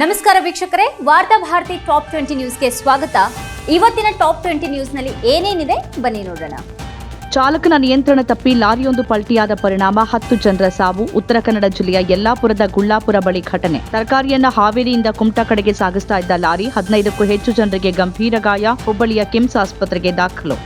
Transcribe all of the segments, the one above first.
ನಮಸ್ಕಾರ ವೀಕ್ಷಕರೇ, ವಾರ್ತಾ ಭಾರತಿ ಟಾಪ್ ಟ್ವೆಂಟಿ ನ್ಯೂಸ್ಗೆ ಸ್ವಾಗತ. ಇವತ್ತಿನ ಟಾಪ್ ಟ್ವೆಂಟಿ ನ್ಯೂಸ್ನಲ್ಲಿ ಏನೇನಿದೆ? ಬನ್ನಿ ನೋಡೋಣ. ಚಾಲಕನ ನಿಯಂತ್ರಣ ತಪ್ಪಿ ಲಾರಿಯೊಂದು ಪಲ್ಟಿಯಾದ ಪರಿಣಾಮ, ಹತ್ತು ಜನರ ಸಾವು, ಉತ್ತರ ಕನ್ನಡ ಜಿಲ್ಲೆಯ ಯಲ್ಲಾಪುರದ ಗುಳ್ಳಾಪುರ ಬಳಿ ಘಟನೆ. ತರಕಾರಿಯನ್ನ ಹಾವೇರಿಯಿಂದ ಕುಮಟಾ ಕಡೆಗೆ ಸಾಗಿಸ್ತಾ ಇದ್ದ ಲಾರಿ ಹದಿನೈದಕ್ಕೂ ಹೆಚ್ಚು ಜನರಿಗೆ ಗಂಭೀರ ಗಾಯ, ಹುಬ್ಬಳ್ಳಿಯ ಕಿಮ್ಸ್ ಆಸ್ಪತ್ರೆಗೆ ದಾಖಲು.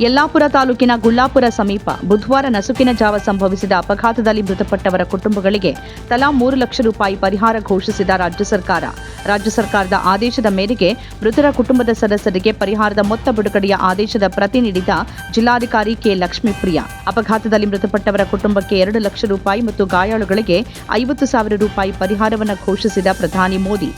ಯಲ್ಲಾಪುರ ತಾಲೂಕಿನ ಗುಳ್ಳಾಪುರ ಸಮೀಪ ಬುಧವಾರ ನಸುಕಿನ ಜಾವ ಸಂಭವಿಸಿದ ಅಪಘಾತದಲ್ಲಿ ಮೃತಪಟ್ಟವರ ಕುಟುಂಬಗಳಿಗೆ ತಲಾ ಮೂರು ಲಕ್ಷ ರೂಪಾಯಿ ಪರಿಹಾರ ಘೋಷಿಸಿದ ರಾಜ್ಯ ಸರ್ಕಾರ. ರಾಜ್ಯ ಸರ್ಕಾರದ ಆದೇಶದ ಮೇರೆಗೆ ಮೃತರ ಕುಟುಂಬದ ಸದಸ್ಯರಿಗೆ ಪರಿಹಾರದ ಮೊತ್ತ ಬಿಡುಗಡೆಯ ಆದೇಶದ ಪ್ರತಿ ನೀಡಿದ ಜಿಲ್ಲಾಧಿಕಾರಿ ಕೆ. ಲಕ್ಷ್ಮೀಪ್ರಿಯ. ಅಪಘಾತದಲ್ಲಿ ಮೃತಪಟ್ಟವರ ಕುಟುಂಬಕ್ಕೆ ಎರಡು ಲಕ್ಷ ರೂಪಾಯಿ ಮತ್ತು ಗಾಯಾಳುಗಳಿಗೆ ಐವತ್ತು ಸಾವಿರ ರೂಪಾಯಿ ಪರಿಹಾರವನ್ನು ಘೋಷಿಸಿದ ಪ್ರಧಾನಿ ಮೋದಿ.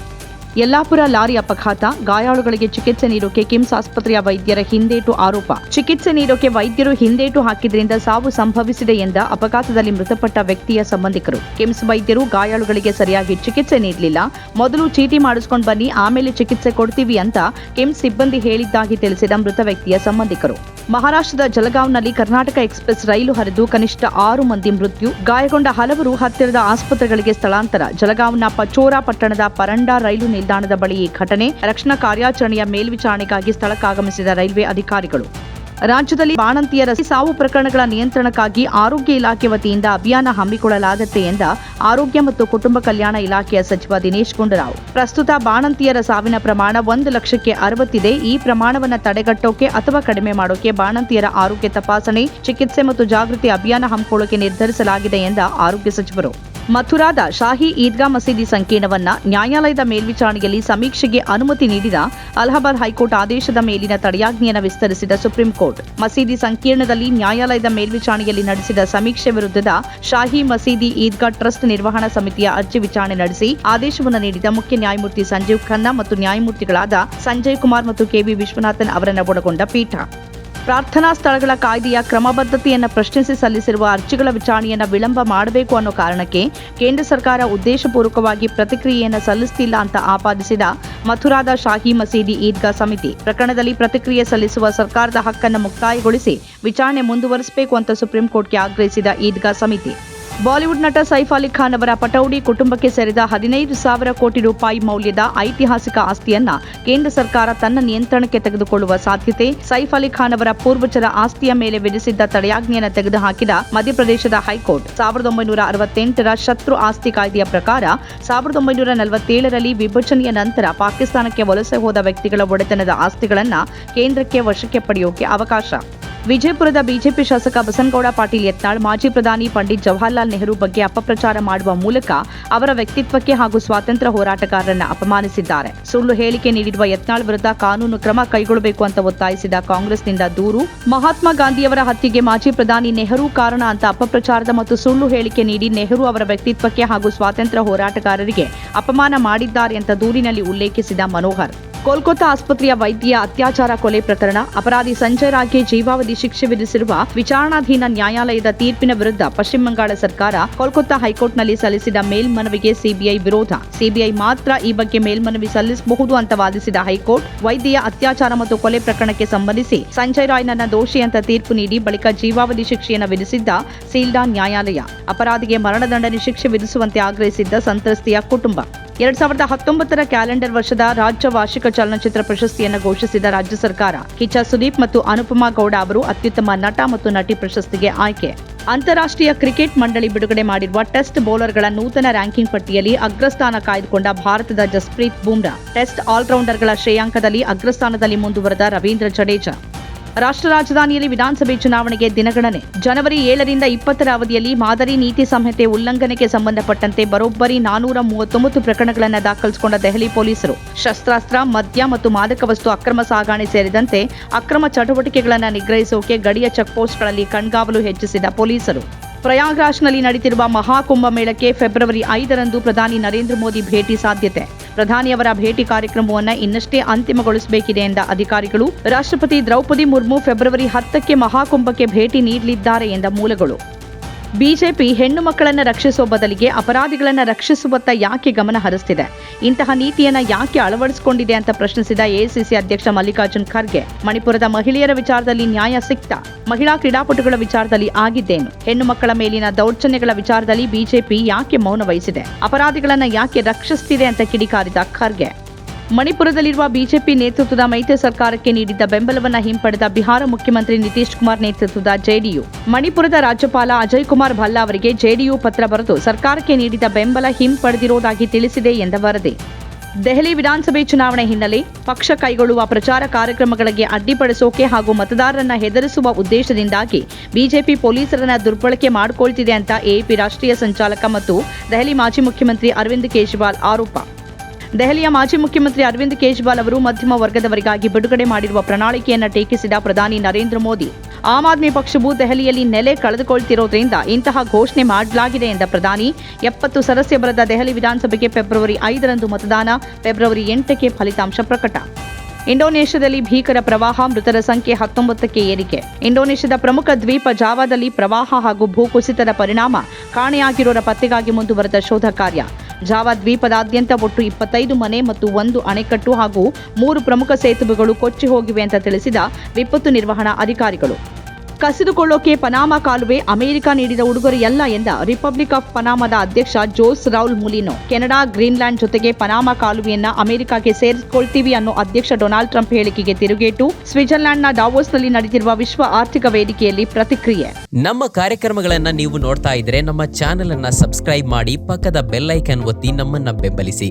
ಯಲ್ಲಾಪುರ ಲಾರಿ ಅಪಘಾತ. ಗಾಯಾಳುಗಳಿಗೆ ಚಿಕಿತ್ಸೆ ನೀಡೋಕೆ ಕಿಮ್ಸ್ ಆಸ್ಪತ್ರೆಯ ವೈದ್ಯರ ಹಿಂದೇಟು ಆರೋಪ. ಚಿಕಿತ್ಸೆ ನೀಡೋಕೆ ವೈದ್ಯರು ಹಿಂದೇಟು ಹಾಕಿದ್ರಿಂದ ಸಾವು ಸಂಭವಿಸಿದೆ ಎಂದ ಅಪಘಾತದಲ್ಲಿ ಮೃತಪಟ್ಟ ವ್ಯಕ್ತಿಯ ಸಂಬಂಧಿಕರು. ಕಿಮ್ಸ್ ವೈದ್ಯರು ಗಾಯಾಳುಗಳಿಗೆ ಸರಿಯಾಗಿ ಚಿಕಿತ್ಸೆ ನೀಡಲಿಲ್ಲ. ಮೊದಲು ಚೀಟಿ ಮಾಡಿಸ್ಕೊಂಡು ಬನ್ನಿ, ಆಮೇಲೆ ಚಿಕಿತ್ಸೆ ಕೊಡ್ತೀವಿ ಅಂತ ಕಿಮ್ಸ್ ಸಿಬ್ಬಂದಿ ಹೇಳಿದ್ದಾಗಿ ತಿಳಿಸಿದ ಮೃತ ವ್ಯಕ್ತಿಯ ಸಂಬಂಧಿಕರು. ಮಹಾರಾಷ್ಟ್ರದ ಜಲಗಾಂವ್ನಲ್ಲಿ ಕರ್ನಾಟಕ ಎಕ್ಸ್ಪ್ರೆಸ್ ರೈಲು ಹರಿದು ಕನಿಷ್ಠ ಆರು ಮಂದಿ ಮೃತ್ಯು. ಗಾಯಗೊಂಡ ಹಲವರು ಹತ್ತಿರದ ಆಸ್ಪತ್ರೆಗಳಿಗೆ ಸ್ಥಳಾಂತರ. ಜಲಗಾಂವ್ನ ಪಚೋರಾ ಪಟ್ಟಣದ ಪರಂಡಾ ರೈಲು ನಿಲ್ದಾಣದ ಬಳಿ ಈ ಘಟನೆ. ರಕ್ಷಣಾ ಕಾರ್ಯಾಚರಣೆಯ ಮೇಲ್ವಿಚಾರಣೆಗಾಗಿ ಸ್ಥಳಕ್ಕಾಗಮಿಸಿದ ರೈಲ್ವೆ ಅಧಿಕಾರಿಗಳು. ರಾಜ್ಯದಲ್ಲಿ ಬಾಣಂತಿಯರ ಸಾವು ಪ್ರಕರಣಗಳ ನಿಯಂತ್ರಣಕ್ಕಾಗಿ ಆರೋಗ್ಯ ಇಲಾಖೆ ವತಿಯಿಂದ ಅಭಿಯಾನ ಹಮ್ಮಿಕೊಳ್ಳಲಾಗುತ್ತೆ ಎಂದ ಆರೋಗ್ಯ ಮತ್ತು ಕುಟುಂಬ ಕಲ್ಯಾಣ ಇಲಾಖೆಯ ಸಚಿವ ದಿನೇಶ್ ಗುಂಡೂರಾವ್. ಪ್ರಸ್ತುತ ಬಾಣಂತಿಯರ ಸಾವಿನ ಪ್ರಮಾಣ ಒಂದು ಲಕ್ಷಕ್ಕೆ ಅರವತ್ತಿದೆ. ಈ ಪ್ರಮಾಣವನ್ನು ತಡೆಗಟ್ಟೋಕೆ ಅಥವಾ ಕಡಿಮೆ ಮಾಡೋಕೆ ಬಾಣಂತಿಯರ ಆರೋಗ್ಯ ತಪಾಸಣೆ, ಚಿಕಿತ್ಸೆ ಮತ್ತು ಜಾಗೃತಿ ಅಭಿಯಾನ ಹಮ್ಮಿಕೊಳ್ಳೋಕೆ ನಿರ್ಧರಿಸಲಾಗಿದೆ ಎಂದ ಆರೋಗ್ಯ ಸಚಿವರು. ಮಥುರಾದ ಶಾಹಿ ಈದ್ಗಾ ಮಸೀದಿ ಸಂಕೀರ್ಣವನ್ನ ನ್ಯಾಯಾಲಯದ ಮೇಲ್ವಿಚಾರಣೆಯಲ್ಲಿ ಸಮೀಕ್ಷೆಗೆ ಅನುಮತಿ ನೀಡಿದ ಅಲಹಾಬಾದ್ ಹೈಕೋರ್ಟ್ ಆದೇಶದ ಮೇಲಿನ ತಡೆಯಾಜ್ಞೆಯನ್ನು ವಿಸ್ತರಿಸಿದ ಸುಪ್ರೀಂ ಕೋರ್ಟ್. ಮಸೀದಿ ಸಂಕೀರ್ಣದಲ್ಲಿ ನ್ಯಾಯಾಲಯದ ಮೇಲ್ವಿಚಾರಣೆಯಲ್ಲಿ ನಡೆಸಿದ ಸಮೀಕ್ಷೆ ವಿರುದ್ಧದ ಶಾಹಿ ಮಸೀದಿ ಈದ್ಗಾ ಟ್ರಸ್ಟ್ ನಿರ್ವಹಣಾ ಸಮಿತಿಯ ಅರ್ಜಿ ವಿಚಾರಣೆ ನಡೆಸಿ ಆದೇಶವನ್ನು ನೀಡಿದ ಮುಖ್ಯ ನ್ಯಾಯಮೂರ್ತಿ ಸಂಜೀವ್ ಖನ್ನಾ ಮತ್ತು ನ್ಯಾಯಮೂರ್ತಿಗಳಾದ ಸಂಜಯ್ ಕುಮಾರ್ ಮತ್ತು ಕೆವಿ ವಿಶ್ವನಾಥನ್ ಅವರನ್ನು ಒಳಗೊಂಡ ಪೀಠ. ಪ್ರಾರ್ಥನಾ ಸ್ಥಳಗಳ ಕಾಯ್ದೆಯ ಕ್ರಮಬದ್ಧತೆಯನ್ನು ಪ್ರಶ್ನಿಸಿ ಸಲ್ಲಿಸಿರುವ ಅರ್ಜಿಗಳ ವಿಚಾರಣೆಯನ್ನು ವಿಳಂಬ ಮಾಡಬೇಕು ಅನ್ನೋ ಕಾರಣಕ್ಕೆ ಕೇಂದ್ರ ಸರ್ಕಾರ ಉದ್ದೇಶಪೂರ್ವಕವಾಗಿ ಪ್ರತಿಕ್ರಿಯೆಯನ್ನು ಸಲ್ಲಿಸುತ್ತಿಲ್ಲ ಅಂತ ಆಪಾದಿಸಿದ ಮಥುರಾದ ಶಾಹಿ ಮಸೀದಿ ಈದ್ಗಾ ಸಮಿತಿ. ಪ್ರಕರಣದಲ್ಲಿ ಪ್ರತಿಕ್ರಿಯೆ ಸಲ್ಲಿಸುವ ಸರ್ಕಾರದ ಹಕ್ಕನ್ನು ಮುಕ್ತಾಯಗೊಳಿಸಿ ವಿಚಾರಣೆ ಮುಂದುವರಿಸಬೇಕು ಅಂತ ಸುಪ್ರೀಂ ಕೋರ್ಟ್ಗೆ ಆಗ್ರಹಿಸಿದ ಈದ್ಗಾ ಸಮಿತಿ. ಬಾಲಿವುಡ್ ನಟ ಸೈಫ್ ಅಲಿ ಖಾನ್ ಅವರ ಪಟೌಡಿ ಕುಟುಂಬಕ್ಕೆ ಸೇರಿದ ಹದಿನೈದು ಸಾವಿರ ಕೋಟಿ ರೂಪಾಯಿ ಮೌಲ್ಯದ ಐತಿಹಾಸಿಕ ಆಸ್ತಿಯನ್ನ ಕೇಂದ್ರ ಸರ್ಕಾರ ತನ್ನ ನಿಯಂತ್ರಣಕ್ಕೆ ತೆಗೆದುಕೊಳ್ಳುವ ಸಾಧ್ಯತೆ, ಸೈಫ್ ಅಲಿ ಖಾನ್ ಅವರ ಪೂರ್ವಜರ ಆಸ್ತಿಯ ಮೇಲೆ ವಿಧಿಸಿದ್ದ ತಡೆಯಾಜ್ಞೆಯನ್ನು ತೆಗೆದುಹಾಕಿದ ಮಧ್ಯಪ್ರದೇಶದ ಹೈಕೋರ್ಟ್. ಸಾವಿರದ ಒಂಬೈನೂರ ಅರವತ್ತೆಂಟರ ಶತ್ರು ಆಸ್ತಿ ಕಾಯ್ದೆಯ ಪ್ರಕಾರ ಸಾವಿರದ ಒಂಬೈನೂರ ನಲವತ್ತೇಳರಲ್ಲಿ ವಿಭಜನೆಯ ನಂತರ ಪಾಕಿಸ್ತಾನಕ್ಕೆ ವಲಸೆ ಹೋದ ವ್ಯಕ್ತಿಗಳ ಒಡೆತನದ ಆಸ್ತಿಗಳನ್ನು ಕೇಂದ್ರಕ್ಕೆ ವಶಕ್ಕೆ ಪಡೆಯೋಕೆ ಅವಕಾಶ. ವಿಜಯಪುರದ ಬಿಜೆಪಿ ಶಾಸಕ ಬಸನಗೌಡ ಪಾಟೀಲ್ ಯತ್ನಾಳ್, ಮಾಜಿ ಪ್ರಧಾನಿ ಪಂಡಿತ್ ಜವಾಹರ್ಲಾಲ್ ನೆಹರು ಬಗ್ಗೆ ಅಪಪ್ರಚಾರ ಮಾಡುವ ಮೂಲಕ ಅವರ ವ್ಯಕ್ತಿತ್ವಕ್ಕೆ ಹಾಗೂ ಸ್ವಾತಂತ್ರ್ಯ ಹೋರಾಟಗಾರರನ್ನ ಅಪಮಾನಿಸಿದ್ದಾರೆ. ಸುಳ್ಳು ಹೇಳಿಕೆ ನೀಡಿರುವ ಯತ್ನಾಳ್ ವಿರುದ್ಧ ಕಾನೂನು ಕ್ರಮ ಕೈಗೊಳ್ಳಬೇಕು ಅಂತ ಒತ್ತಾಯಿಸಿದ ಕಾಂಗ್ರೆಸ್ನಿಂದ ದೂರು. ಮಹಾತ್ಮ ಗಾಂಧಿಯವರ ಹತ್ಯೆಗೆ ಮಾಜಿ ಪ್ರಧಾನಿ ನೆಹರು ಕಾರಣ ಅಂತ ಅಪಪ್ರಚಾರದ ಮತ್ತು ಸುಳ್ಳು ಹೇಳಿಕೆ ನೀಡಿ ನೆಹರು ಅವರ ವ್ಯಕ್ತಿತ್ವಕ್ಕೆ ಹಾಗೂ ಸ್ವಾತಂತ್ರ್ಯ ಹೋರಾಟಗಾರರಿಗೆ ಅಪಮಾನ ಮಾಡಿದ್ದಾರೆ ಅಂತ ದೂರಿನಲ್ಲಿ ಉಲ್ಲೇಖಿಸಿದ ಮನೋಹರ್. ಕೋಲ್ಕತ್ತಾ ಆಸ್ಪತ್ರೆಯ ವೈದ್ಯ ಅತ್ಯಾಚಾರ ಕೊಲೆ ಪ್ರಕರಣ, ಅಪರಾಧಿ ಸಂಜಯ್ ರಾಯ್ಗೆ ಜೀವಾವಧಿ ಶಿಕ್ಷೆ ವಿಧಿಸಿರುವ ವಿಚಾರಣಾಧೀನ ನ್ಯಾಯಾಲಯದ ತೀರ್ಪಿನ ವಿರುದ್ಧ ಪಶ್ಚಿಮ ಬಂಗಾಳ ಸರ್ಕಾರ ಕೋಲ್ಕತ್ತಾ ಹೈಕೋರ್ಟ್ನಲ್ಲಿ ಸಲ್ಲಿಸಿದ ಮೇಲ್ಮನವಿಗೆ ಸಿಬಿಐ ವಿರೋಧ. ಸಿಬಿಐ ಮಾತ್ರ ಈ ಬಗ್ಗೆ ಮೇಲ್ಮನವಿ ಸಲ್ಲಿಸಬಹುದು ಅಂತ ವಾದಿಸಿದ ಹೈಕೋರ್ಟ್ ವೈದ್ಯ ಅತ್ಯಾಚಾರ ಮತ್ತು ಕೊಲೆ ಪ್ರಕರಣಕ್ಕೆ ಸಂಬಂಧಿಸಿ ಸಂಜಯ್ ರಾಯ್ನನ್ನ ದೋಷಿ ಅಂತ ತೀರ್ಪು ನೀಡಿ ಬಳಿಕ ಜೀವಾವಧಿ ಶಿಕ್ಷೆಯನ್ನು ವಿಧಿಸಿದ್ದ ಸೀಲ್ಡಾ ನ್ಯಾಯಾಲಯ. ಅಪರಾಧಿಗೆ ಮರಣದಂಡನೆ ಶಿಕ್ಷೆ ವಿಧಿಸುವಂತೆ ಆಗ್ರಹಿಸಿದ್ದ ಸಂತ್ರಸ್ತೆಯ ಕುಟುಂಬ. ಎರಡ್ ಸಾವಿರದ ಹತ್ತೊಂಬತ್ತರ ಕ್ಯಾಲೆಂಡರ್ ವರ್ಷದ ರಾಜ್ಯ ವಾರ್ಷಿಕ ಚಲನಚಿತ್ರ ಪ್ರಶಸ್ತಿಯನ್ನು ಘೋಷಿಸಿದ ರಾಜ್ಯ ಸರ್ಕಾರ, ಕಿಚ್ಚ ಸುದೀಪ್ ಮತ್ತು ಅನುಪಮಾ ಗೌಡ ಅವರು ಅತ್ಯುತ್ತಮ ನಟ ಮತ್ತು ನಟಿ ಪ್ರಶಸ್ತಿಗೆ ಆಯ್ಕೆ. ಅಂತಾರಾಷ್ಟ್ರೀಯ ಕ್ರಿಕೆಟ್ ಮಂಡಳಿ ಬಿಡುಗಡೆ ಮಾಡಿರುವ ಟೆಸ್ಟ್ ಬೌಲರ್ಗಳ ನೂತನ ರ್ಯಾಂಕಿಂಗ್ ಪಟ್ಟಿಯಲ್ಲಿ ಅಗ್ರಸ್ಥಾನ ಕಾಯ್ದುಕೊಂಡ ಭಾರತದ ಜಸ್ಪ್ರೀತ್ ಬೂಮ್ರಾ. ಟೆಸ್ಟ್ ಆಲ್ರೌಂಡರ್ಗಳ ಶ್ರೇಯಾಂಕದಲ್ಲಿ ಅಗ್ರಸ್ಥಾನದಲ್ಲಿ ಮುಂದುವರೆದ ರವೀಂದ್ರ ಜಡೇಜಾ. ರಾಷ್ಟ್ರ ರಾಜಧಾನಿಯಲ್ಲಿ ವಿಧಾನಸಭೆ ಚುನಾವಣೆಗೆ ದಿನಗಣನೆ. ಜನವರಿ ಏಳರಿಂದ ಇಪ್ಪತ್ತರ ಅವಧಿಯಲ್ಲಿ ಮಾದರಿ ನೀತಿ ಸಂಹಿತೆ ಉಲ್ಲಂಘನೆಗೆ ಸಂಬಂಧಪಟ್ಟಂತೆ ಬರೋಬ್ಬರಿ ನಾನೂರ ಮೂವತ್ತೊಂಬತ್ತು ಪ್ರಕರಣಗಳನ್ನು ದಾಖಲಿಸಿಕೊಂಡ ದೆಹಲಿ ಪೊಲೀಸರು. ಶಸ್ತ್ರಾಸ್ತ್ರ, ಮದ್ಯ ಮತ್ತು ಮಾದಕ ವಸ್ತು ಅಕ್ರಮ ಸಾಗಾಣೆ ಸೇರಿದಂತೆ ಅಕ್ರಮ ಚಟುವಟಿಕೆಗಳನ್ನು ನಿಗ್ರಹಿಸೋಕೆ ಗಡಿಯ ಚೆಕ್ಪೋಸ್ಟ್ಗಳಲ್ಲಿ ಕಣ್ಗಾವಲು ಹೆಚ್ಚಿಸಿದ ಪೊಲೀಸರು. ಪ್ರಯಾಗ್ರಾಜ್ನಲ್ಲಿ ನಡೆಯುತ್ತಿರುವ ಮಹಾಕುಂಭ ಮೇಳಕ್ಕೆ ಫೆಬ್ರವರಿ ಐದರಂದು ಪ್ರಧಾನಿ ನರೇಂದ್ರ ಮೋದಿ ಭೇಟಿ ಸಾಧ್ಯತೆ. ಪ್ರಧಾನಿಯವರ ಭೇಟಿ ಕಾರ್ಯಕ್ರಮವನ್ನು ಇನ್ನಷ್ಟೇ ಅಂತಿಮಗೊಳಿಸಬೇಕಿದೆ ಎಂದ ಅಧಿಕಾರಿಗಳು, ರಾಷ್ಟ್ರಪತಿ ದ್ರೌಪದಿ ಮುರ್ಮು ಫೆಬ್ರವರಿ ಹತ್ತಕ್ಕೆ ಮಹಾಕುಂಭಕ್ಕೆ ಭೇಟಿ ನೀಡಲಿದ್ದಾರೆ ಎಂದ ಮೂಲಗಳು. ಬಿಜೆಪಿ ಹೆಣ್ಣು ಮಕ್ಕಳನ್ನು ರಕ್ಷಿಸುವ ಬದಲಿಗೆ ಅಪರಾಧಿಗಳನ್ನು ರಕ್ಷಿಸುವತ್ತ ಯಾಕೆ ಗಮನ ಹರಿಸ್ತಿದೆ? ಇಂತಹ ನೀತಿಯನ್ನು ಯಾಕೆ ಅಳವಡಿಸಿಕೊಂಡಿದೆ ಅಂತ ಪ್ರಶ್ನಿಸಿದ ಎಐಸಿಸಿ ಅಧ್ಯಕ್ಷ ಮಲ್ಲಿಕಾರ್ಜುನ್ ಖರ್ಗೆ, ಮಣಿಪುರದ ಮಹಿಳೆಯರ ವಿಚಾರದಲ್ಲಿ ನ್ಯಾಯ ಸಿಕ್ತ. ಮಹಿಳಾ ಕ್ರೀಡಾಪಟುಗಳ ವಿಚಾರದಲ್ಲಿ ಆಗಿದ್ದೇನು? ಹೆಣ್ಣು ಮಕ್ಕಳ ಮೇಲಿನ ದೌರ್ಜನ್ಯಗಳ ವಿಚಾರದಲ್ಲಿ ಬಿಜೆಪಿ ಯಾಕೆ ಮೌನ ವಹಿಸಿದೆ? ಅಪರಾಧಿಗಳನ್ನು ಯಾಕೆ ರಕ್ಷಿಸ್ತಿದೆ ಅಂತ ಕಿಡಿಕಾರಿದ ಖರ್ಗೆ ಮಣಿಪುರದಲ್ಲಿರುವ ಬಿಜೆಪಿ ನೇತೃತ್ವದ ಮೈತ್ರಿ ಸರ್ಕಾರಕ್ಕೆ ನೀಡಿದ್ದ ಬೆಂಬಲವನ್ನು ಹಿಂಪಡೆದ ಬಿಹಾರ ಮುಖ್ಯಮಂತ್ರಿ ನಿತೀಶ್ ಕುಮಾರ್ ನೇತೃತ್ವದ ಜೆಡಿಯು. ಮಣಿಪುರದ ರಾಜ್ಯಪಾಲ ಅಜಯ್ ಕುಮಾರ್ ಭಲ್ಲಾ ಅವರಿಗೆ ಜೆಡಿಯು ಪತ್ರ ಬರೆದು ಸರ್ಕಾರಕ್ಕೆ ನೀಡಿದ ಬೆಂಬಲ ಹಿಂಪಡೆದಿರುವುದಾಗಿ ತಿಳಿಸಿದೆ ಎಂದ ವರದಿ. ದೆಹಲಿ ವಿಧಾನಸಭೆ ಚುನಾವಣೆ ಹಿನ್ನೆಲೆ ಪಕ್ಷ ಕೈಗೊಳ್ಳುವ ಪ್ರಚಾರ ಕಾರ್ಯಕ್ರಮಗಳಿಗೆ ಅಡ್ಡಿಪಡಿಸೋಕೆ ಹಾಗೂ ಮತದಾರರನ್ನ ಹೆದರಿಸುವ ಉದ್ದೇಶದಿಂದಾಗಿ ಬಿಜೆಪಿ ಪೊಲೀಸರನ್ನ ದುರ್ಬಳಕೆ ಮಾಡಿಕೊಳ್ತಿದೆ ಅಂತ ಎಪಿ ರಾಷ್ಟ್ರೀಯ ಸಂಚಾಲಕ ಮತ್ತು ದೆಹಲಿ ಮಾಜಿ ಮುಖ್ಯಮಂತ್ರಿ ಅರವಿಂದ್ ಕೇಜ್ರಿವಾಲ್ ಆರೋಪ. ದೆಹಲಿಯ ಮಾಜಿ ಮುಖ್ಯಮಂತ್ರಿ ಅರವಿಂದ್ ಕೇಜ್ರಿವಾಲ್ ಅವರು ಮಧ್ಯಮ ವರ್ಗದವರಿಗಾಗಿ ಬಿಡುಗಡೆ ಮಾಡಿರುವ ಪ್ರಣಾಳಿಕೆಯನ್ನು ಟೀಕಿಸಿದ ಪ್ರಧಾನಿ ನರೇಂದ್ರ ಮೋದಿ. ಆಮ್ ಆದ್ಮಿ ಪಕ್ಷವು ದೆಹಲಿಯಲ್ಲಿ ನೆಲೆ ಕಳೆದುಕೊಳ್ತಿರೋದ್ರಿಂದ ಇಂತಹ ಘೋಷಣೆ ಮಾಡಲಾಗಿದೆ ಎಂದ ಪ್ರಧಾನಿ. ಎಪ್ಪತ್ತು ಸದಸ್ಯ ಬರೆದ ದೆಹಲಿ ವಿಧಾನಸಭೆಗೆ ಫೆಬ್ರವರಿ ಐದರಂದು ಮತದಾನ, ಫೆಬ್ರವರಿ ಎಂಟಕ್ಕೆ ಫಲಿತಾಂಶ ಪ್ರಕಟ. ಇಂಡೋನೇಷ್ಯಾದಲ್ಲಿ ಭೀಕರ ಪ್ರವಾಹ, ಮೃತರ ಸಂಖ್ಯೆ ಹತ್ತೊಂಬತ್ತಕ್ಕೆ ಏರಿಕೆ. ಇಂಡೋನೇಷ್ಯಾದ ಪ್ರಮುಖ ದ್ವೀಪ ಜಾವಾದಲ್ಲಿ ಪ್ರವಾಹ ಹಾಗೂ ಭೂಕುಸಿತದ ಪರಿಣಾಮ ಕಾಣೆಯಾಗಿರೋರ ಪತ್ತೆಗಾಗಿ ಮುಂದುವರೆದ ಶೋಧ ಕಾರ್ಯ. ಜಾವಾ ದ್ವೀಪದಾದ್ಯಂತ ಒಟ್ಟು ಇಪ್ಪತ್ತೈದು ಮನೆ ಮತ್ತು ಒಂದು ಅಣೆಕಟ್ಟು ಹಾಗೂ ಮೂರು ಪ್ರಮುಖ ಸೇತುವೆಗಳು ಕೊಚ್ಚಿ ಹೋಗಿವೆ ಅಂತ ತಿಳಿಸಿದ ವಿಪತ್ತು ನಿರ್ವಹಣಾ ಅಧಿಕಾರಿಗಳು. ಕಸಿದುಕೊಳ್ಳೋಕೆ ಪನಾಮಾ ಕಾಲುವೆ ಅಮೆರಿಕ ನೀಡಿದ ಉಡುಗೊರೆಯಲ್ಲ ಎಂದ ರಿಪಬ್ಲಿಕ್ ಆಫ್ ಪನಾಮದ ಅಧ್ಯಕ್ಷ Jose Raul Mulino. Canada, Greenland ಜೊತೆಗೆ ಪನಾಮಾ ಕಾಲುವೆಯನ್ನ ಅಮೆರಿಕಕ್ಕೆ ಸೇರಿಸಿಕೊಳ್ತೀವಿ ಅನ್ನೋ ಅಧ್ಯಕ್ಷ ಡೊನಾಲ್ಡ್ ಟ್ರಂಪ್ ಹೇಳಿಕೆಗೆ ತಿರುಗೇಟು. ಸ್ವಿಟ್ಜರ್ಲೆಂಡ್ನ ಡಾವೋಸ್ನಲ್ಲಿ ನಡೆದಿರುವ ವಿಶ್ವ ಆರ್ಥಿಕ ವೇದಿಕೆಯಲ್ಲಿ ಪ್ರತಿಕ್ರಿಯೆ. ನಮ್ಮ ಕಾರ್ಯಕ್ರಮಗಳನ್ನ ನೀವು ನೋಡ್ತಾ ಇದ್ರೆ ನಮ್ಮ ಚಾನೆಲ್ ಅನ್ನ ಸಬ್ಸ್ಕ್ರೈಬ್ ಮಾಡಿ ಪಕ್ಕದ ಬೆಲ್ ಐಕನ್ ಒತ್ತಿ ನಮ್ಮನ್ನ ಬೆಂಬಲಿಸಿ.